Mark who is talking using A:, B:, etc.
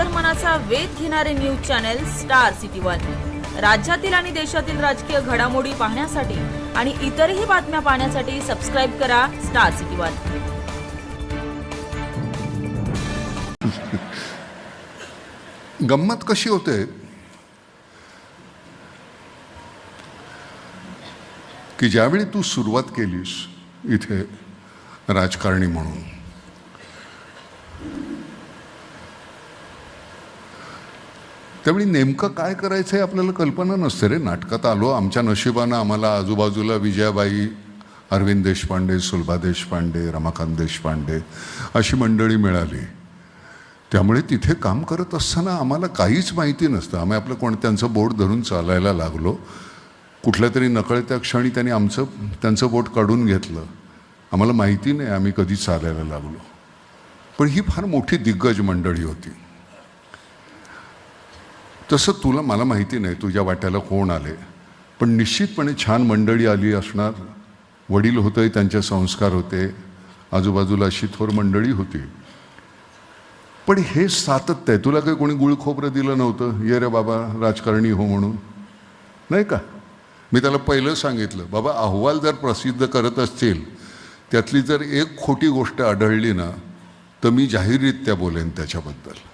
A: अंतर्मनाचा वेध घेणारे news channel star city one. राज्यातील आणि देशातील राजकीय घडामोडी पाहण्यासाठी आणि इतरही बातम्या पाहण्यासाठी सबस्क्राईब करा स्टार सिटी वन.
B: गंमत कशी होते? की ज्यावेळी तू सुरुवात केलीस इथे राजकारणी म्हणून त्यावेळी नेमकं काय करायचं आहे आपल्याला कल्पना नसते रे. नाटकात आलो आमच्या नशिबानं आम्हाला आजूबाजूला विजयाबाई अरविंद देशपांडे सुलभा देशपांडे रमाकांत देशपांडे अशी मंडळी मिळाली. त्यामुळे तिथे काम करत असताना आम्हाला काहीच माहिती नसतं. आम्ही आपलं कोण त्यांचं बोट धरून चालायला लागलो. कुठल्या तरी नकळत्या क्षणी त्यांनी आमचं त्यांचं बोट काढून घेतलं. आम्हाला माहिती नाही आम्ही कधी चालायला लागलो. पण ही फार मोठी दिग्गज मंडळी होती. तसं तुला मला माहिती नाही तुझ्या वाट्याला कोण आले. पण निश्चितपणे छान मंडळी आली असणार. वडील होते त्यांचे संस्कार होते. आजूबाजूला अशी थोर मंडळी होती. पण हे सातत्य आहे तुला काही कोणी गुळखोबरं दिलं नव्हतं? ये रे बाबा राजकारणी हो म्हणून. नाही का? मी त्याला पहिलं सांगितलं बाबा अहवाल जर प्रसिद्ध करत असतील त्यातली जर एक खोटी गोष्ट आढळली ना तर मी जाहीररित्या बोलेन त्याच्याबद्दल.